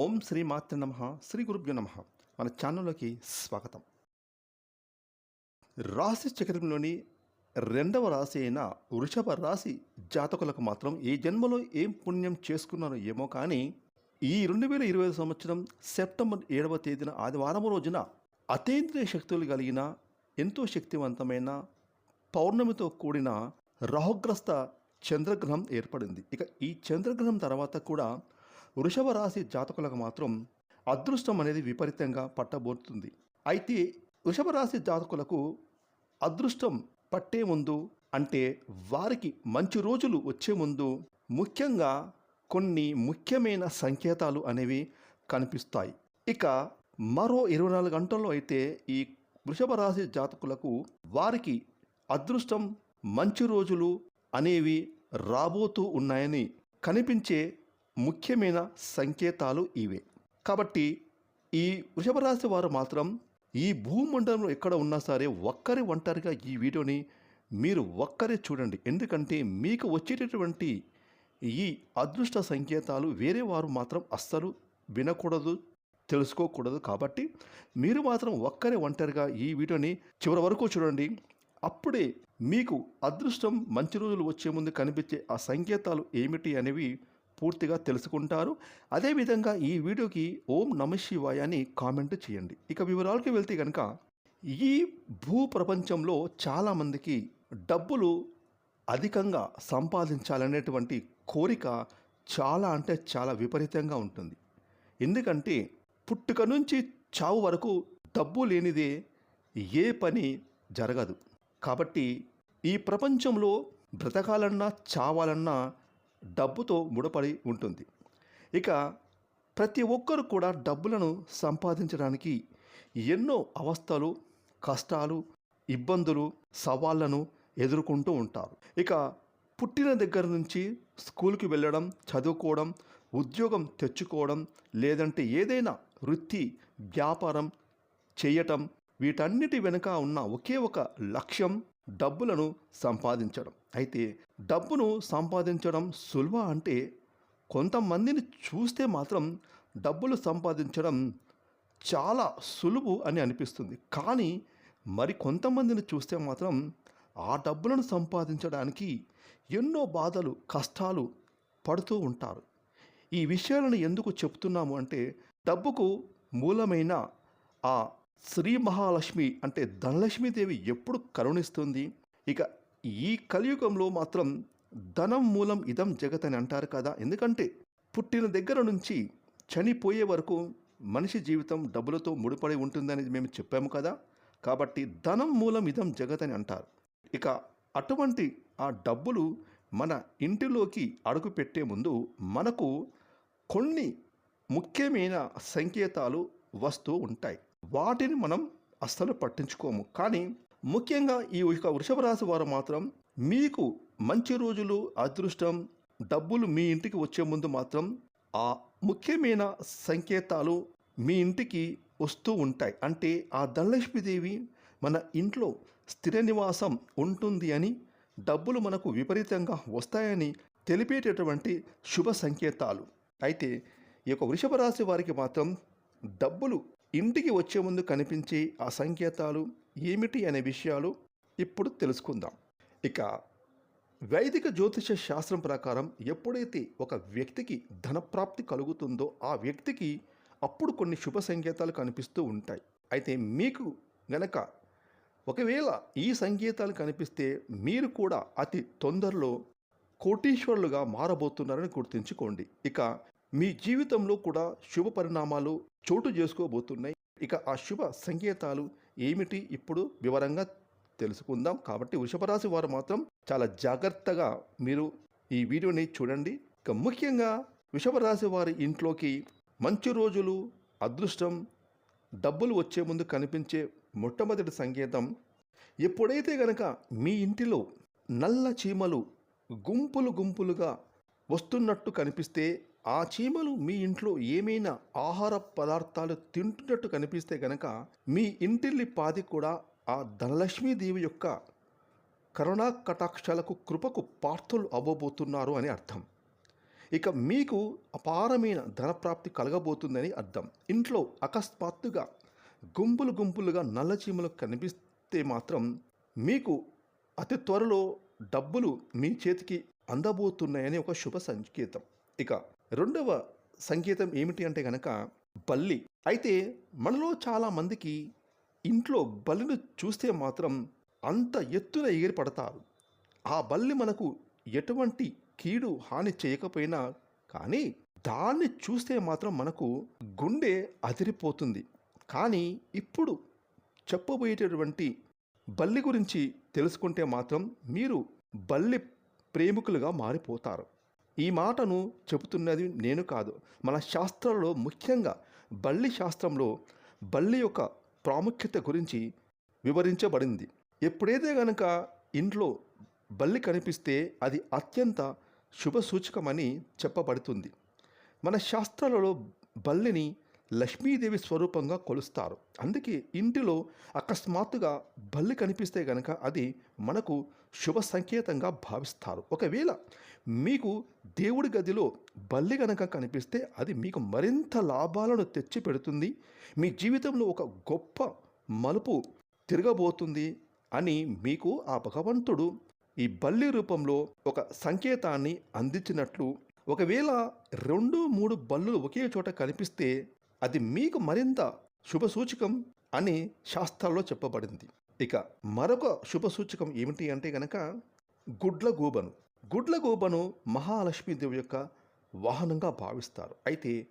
ఓం శ్రీ మాతృ నమ శ్రీ గురుభ్యో నమ. మన ఛానల్లోకి స్వాగతం. రాశి చక్రంలోని రెండవ రాశి అయిన వృషభ రాశి జాతకులకు మాత్రం ఏ జన్మలో ఏం పుణ్యం చేసుకున్నారో ఏమో కానీ ఈ రెండు వేల ఇరవై సంవత్సరం సెప్టెంబర్ ఏడవ తేదీన ఆదివారం రోజున అతీంద్రియ శక్తులు కలిగిన ఎంతో శక్తివంతమైన పౌర్ణమితో కూడిన రాహుగ్రస్త చంద్రగ్రహం ఏర్పడింది. ఇక ఈ చంద్రగ్రహం తర్వాత కూడా వృషభ రాశి జాతకులకు మాత్రం అదృష్టం అనేది విపరీతంగా పట్టబోతుంది. అయితే వృషభ రాశి జాతకులకు అదృష్టం పట్టే ముందు అంటే వారికి మంచి రోజులు వచ్చే ముందు ముఖ్యంగా కొన్ని ముఖ్యమైన సంకేతాలు అనేవి కనిపిస్తాయి. ఇక మరో ఇరవై నాలుగు గంటల్లో అయితే ఈ వృషభ రాశి జాతకులకు వారికి అదృష్టం మంచి రోజులు అనేవి రాబోతూ ఉన్నాయని కనిపించే ముఖ్యమైన సంకేతాలు ఇవే. కాబట్టి ఈ వృషభ రాశి వారు మాత్రం ఈ భూమండలంలో ఎక్కడ ఉన్నా సరే ఒక్కరి ఒంటరిగా ఈ వీడియోని మీరు ఒక్కరే చూడండి. ఎందుకంటే మీకు వచ్చేటటువంటి ఈ అదృష్ట సంకేతాలు వేరే వారు మాత్రం అస్సలు వినకూడదు తెలుసుకోకూడదు. కాబట్టి మీరు మాత్రం ఒక్కరే ఒంటరిగా ఈ వీడియోని చివరి వరకు చూడండి. అప్పుడే మీకు అదృష్టం మంచి రోజులు వచ్చే ముందు కనిపించే ఆ సంకేతాలు ఏమిటి అనేవి పూర్తిగా తెలుసుకుంటారు. అదేవిధంగా ఈ వీడియోకి ఓం నమ శివాయ అని కామెంట్ చేయండి. ఇక వివరాలకి వెళ్తే కనుక ఈ భూ ప్రపంచంలో చాలామందికి డబ్బులు అధికంగా సంపాదించాలనేటువంటి కోరిక చాలా అంటే చాలా విపరీతంగా ఉంటుంది. ఎందుకంటే పుట్టుక నుంచి చావు వరకు డబ్బు లేనిదే ఏ పని జరగదు. కాబట్టి ఈ ప్రపంచంలో బ్రతకాలన్నా చావాలన్నా డబ్బుతో ముడపడి ఉంటుంది. ఇక ప్రతి ఒక్కరు కూడా డబ్బులను సంపాదించడానికి ఎన్నో అవస్థలు కష్టాలు ఇబ్బందులు సవాళ్ళను ఎదుర్కొంటూ ఉంటారు. ఇక పుట్టిన దగ్గర నుంచి స్కూల్కి వెళ్ళడం చదువుకోవడం ఉద్యోగం తెచ్చుకోవడం లేదంటే ఏదైనా వృత్తి వ్యాపారం చేయటం వీటన్నిటి వెనుక ఉన్న ఒకే ఒక లక్ష్యం డబ్బులను సంపాదించడం. అయితే డబ్బును సంపాదించడం సులువ అంటే కొంతమందిని చూస్తే మాత్రం డబ్బులు సంపాదించడం చాలా సులువు అని అనిపిస్తుంది. కానీ మరి కొంతమందిని చూస్తే మాత్రం ఆ డబ్బులను సంపాదించడానికి ఎన్నో బాధలు కష్టాలు పడుతూ ఉంటారు. ఈ విషయాలను ఎందుకు చెప్తున్నాము అంటే డబ్బుకు మూలమైన ఆ శ్రీ మహాలక్ష్మి అంటే ధనలక్ష్మీదేవి ఎప్పుడు కరుణిస్తుంది? ఇక ఈ కలియుగంలో మాత్రం ధనం మూలం ఇదం జగత్ అని అంటారు కదా. ఎందుకంటే పుట్టిన దగ్గర నుంచి చనిపోయే వరకు మనిషి జీవితం డబ్బులతో ముడిపడి ఉంటుందని మేము చెప్పాము కదా. కాబట్టి ధనం మూలం ఇదం జగత్ అని అంటారు. ఇక అటువంటి ఆ డబ్బులు మన ఇంటిలోకి అడుగు పెట్టే ముందు మనకు కొన్ని ముఖ్యమైన సంకేతాలు వస్తూ ఉంటాయి. వాటిని మనం అస్సలు పట్టించుకోము. కానీ ముఖ్యంగా ఈ యొక్క వృషభ రాశి వారు మాత్రం మీకు మంచి రోజులు అదృష్టం డబ్బులు మీ ఇంటికి వచ్చే ముందు మాత్రం ఆ ముఖ్యమైన సంకేతాలు మీ ఇంటికి వస్తూ ఉంటాయి. అంటే ఆ ధనలక్ష్మీదేవి మన ఇంట్లో స్థిర నివాసం ఉంటుంది అని డబ్బులు మనకు విపరీతంగా వస్తాయని తెలిపేటటువంటి శుభ సంకేతాలు. అయితే ఈ యొక్క వృషభ రాశి వారికి మాత్రం డబ్బులు ఇంటికి వచ్చే ముందు కనిపించే ఆ సంకేతాలు ఏమిటి అనే విషయాలు ఇప్పుడు తెలుసుకుందాం. ఇక వైదిక జ్యోతిష శాస్త్రం ప్రకారం ఎప్పుడైతే ఒక వ్యక్తికి ధనప్రాప్తి కలుగుతుందో ఆ వ్యక్తికి అప్పుడు కొన్ని శుభ సంకేతాలు కనిపిస్తూ ఉంటాయి. అయితే మీకు గనక ఒకవేళ ఈ సంకేతాలు కనిపిస్తే మీరు కూడా అతి తొందరలో కోటీశ్వరులుగా మారబోతున్నారని గుర్తుంచుకోండి. ఇక మీ జీవితంలో కూడా శుభ పరిణామాలు చోటు చేసుకోబోతున్నాయి. ఇక ఆ శుభ సంకేతాలు ఏమిటి ఇప్పుడు వివరంగా తెలుసుకుందాం. కాబట్టి వృషభరాశి వారు మాత్రం చాలా జాగ్రత్తగా మీరు ఈ వీడియోని చూడండి. ఇక ముఖ్యంగా వృషభరాశి వారి ఇంట్లోకి మంచి రోజులు అదృష్టం డబ్బులు వచ్చే ముందు కనిపించే మొట్టమొదటి సంకేతం ఎప్పుడైతే గనక మీ ఇంటిలో నల్ల చీమలు గుంపులు గుంపులుగా వస్తున్నట్టు కనిపిస్తే ఆ చీమలు మీ ఇంట్లో ఏమైనా ఆహార పదార్థాలు తింటున్నట్టు కనిపిస్తే గనక మీ ఇంటిల్లి పాది కూడా ఆ ధనలక్ష్మీదేవి యొక్క కరుణా కటాక్షాలకు కృపకు పార్థులు అవ్వబోతున్నారు అని అర్థం. ఇక మీకు అపారమైన ధనప్రాప్తి కలగబోతుందని అర్థం. ఇంట్లో అకస్మాత్తుగా గుంపులు గుంపులుగా నల్ల చీమలు కనిపిస్తే మాత్రం మీకు అతి త్వరలో డబ్బులు మీ చేతికి అందబోతున్నాయని ఒక శుభ సంకేతం. ఇక రెండవ సంకేతం ఏమిటి అంటే గనక బల్లి. అయితే మనలో చాలా మందికి ఇంట్లో బల్లిని చూస్తే మాత్రం అంత ఎత్తున ఎగిరిపడతారు. ఆ బల్లి మనకు ఎటువంటి కీడు హాని చేయకపోయినా కానీ దాన్ని చూస్తే మాత్రం మనకు గుండె అదిరిపోతుంది. కానీ ఇప్పుడు చెప్పబోయేటటువంటి బల్లి గురించి తెలుసుకుంటే మాత్రం మీరు బల్లి ప్రేమికులుగా మారిపోతారు. ఈ మాటను చెబుతున్నది నేను కాదు. మన శాస్త్రంలో ముఖ్యంగా బల్లి శాస్త్రంలో బల్లి యొక్క ప్రాముఖ్యత గురించి వివరించబడింది. ఎప్పుడైతే గనక ఇంట్లో బల్లి కనిపిస్తే అది అత్యంత శుభ సూచకమని చెప్పబడుతుంది. మన శాస్త్రాలలో బల్లిని లక్ష్మీదేవి స్వరూపంగా కొలుస్తారు. అందుకే ఇంటిలో అకస్మాత్తుగా బల్లి కనిపిస్తే గనక అది మనకు శుభ సంకేతంగా భావిస్తారు. ఒకవేళ మీకు దేవుడి గదిలో బల్లి గనక కనిపిస్తే అది మీకు మరింత లాభాలను తెచ్చి పెడుతుంది. మీ జీవితంలో ఒక గొప్ప మలుపు తిరగబోతుంది అని మీకు ఆ భగవంతుడు ఈ బల్లి రూపంలో ఒక సంకేతాన్ని అందించినట్లు. ఒకవేళ రెండు మూడు బల్లులు ఒకే చోట కనిపిస్తే అది మీకు మరింత శుభసూచకం అని శాస్త్రాల్లో చెప్పబడింది. ఇక మరొక శుభసూచకం ఏమిటి అంటే గనక గుడ్ల గూబను గుడ్ల గూబను మహాలక్ష్మీదేవి యొక్క వాహనంగా భావిస్తారు. అయితే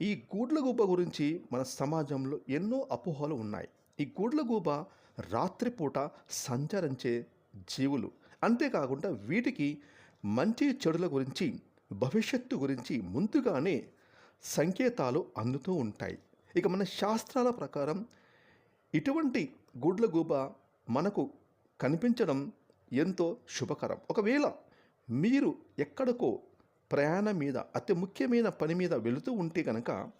ఈ గూడ్లగూబ గురించి మన సమాజంలో ఎన్నో అపోహలు ఉన్నాయి. ఈ గూడ్లగూబ రాత్రిపూట సంచరించే జీవులు. అంతేకాకుండా వీటికి మంచి చెడుల గురించి భవిష్యత్తు గురించి ముందుగానే సంకేతాలు అందుతూ ఉంటాయి. ఇక మన శాస్త్రాల ప్రకారం ఇటువంటి గుడ్లగూబ మనకు కనిపించడం ఎంతో శుభకరం. ఒకవేళ మీరు ఎక్కడికో ప్రయాణం మీద అతి ముఖ్యమైన పని మీద వెళుతూ ఉంటే కనుక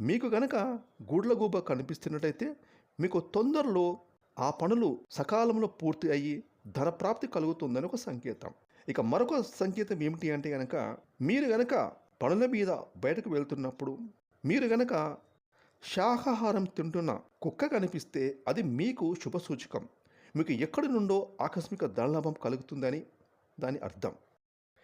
మీకు గనక గూడ్లగూబ కనిపిస్తున్నట్టయితే మీకు తొందరలో ఆ పనులు సకాలంలో పూర్తి అయ్యి ధనప్రాప్తి కలుగుతుందని ఒక సంకేతం. ఇక మరొక సంకేతం ఏమిటి అంటే కనుక మీరు గనక పనుల మీద బయటకు వెళ్తున్నప్పుడు మీరు గనక శాకాహారం తింటున్న కుక్క కనిపిస్తే అది మీకు శుభసూచకం. మీకు ఎక్కడి నుండో ఆకస్మిక ధనలాభం కలుగుతుందని దాని అర్థం.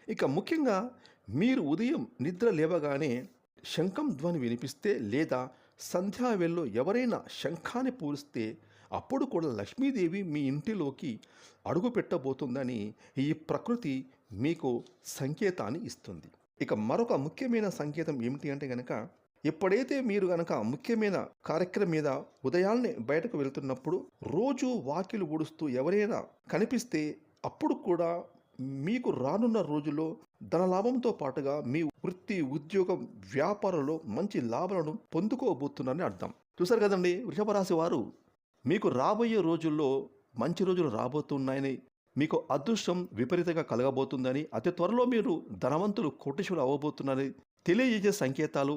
ఇక ముఖ్యంగా మీరు ఉదయం నిద్ర లేవగానే శంఖం ధ్వని వినిపిస్తే లేదా సంధ్యావేళలో ఎవరైనా శంఖాన్ని పూరిస్తే అప్పుడు కూడా లక్ష్మీదేవి మీ ఇంటిలోకి అడుగు పెట్టబోతుందని ఈ ప్రకృతి మీకు సంకేతాన్ని ఇస్తుంది. ఇక మరొక ముఖ్యమైన సంకేతం ఏమిటి అంటే కనుక ఎప్పుడైతే మీరు గనక ముఖ్యమైన కార్యక్రమం మీద ఉదయాన్నే బయటకు వెళ్తున్నప్పుడు రోజు వాకిలు ఊడుస్తూ ఎవరైనా కనిపిస్తే అప్పుడు కూడా మీకు రానున్న రోజుల్లో ధనలాభంతో పాటుగా మీ వృత్తి ఉద్యోగం వ్యాపారంలో మంచి లాభాలను పొందుకోబోతున్నారని అర్థం. చూసారు కదండి వృషభ రాశి వారు? మీకు రాబోయే రోజుల్లో మంచి రోజులు రాబోతున్నాయని మీకు అదృష్టం విపరీతంగా కలగబోతుందని అతి త్వరలో మీరు ధనవంతులు కోటేశ్వరులు అవ్వబోతున్నారని తెలియజేసే సంకేతాలు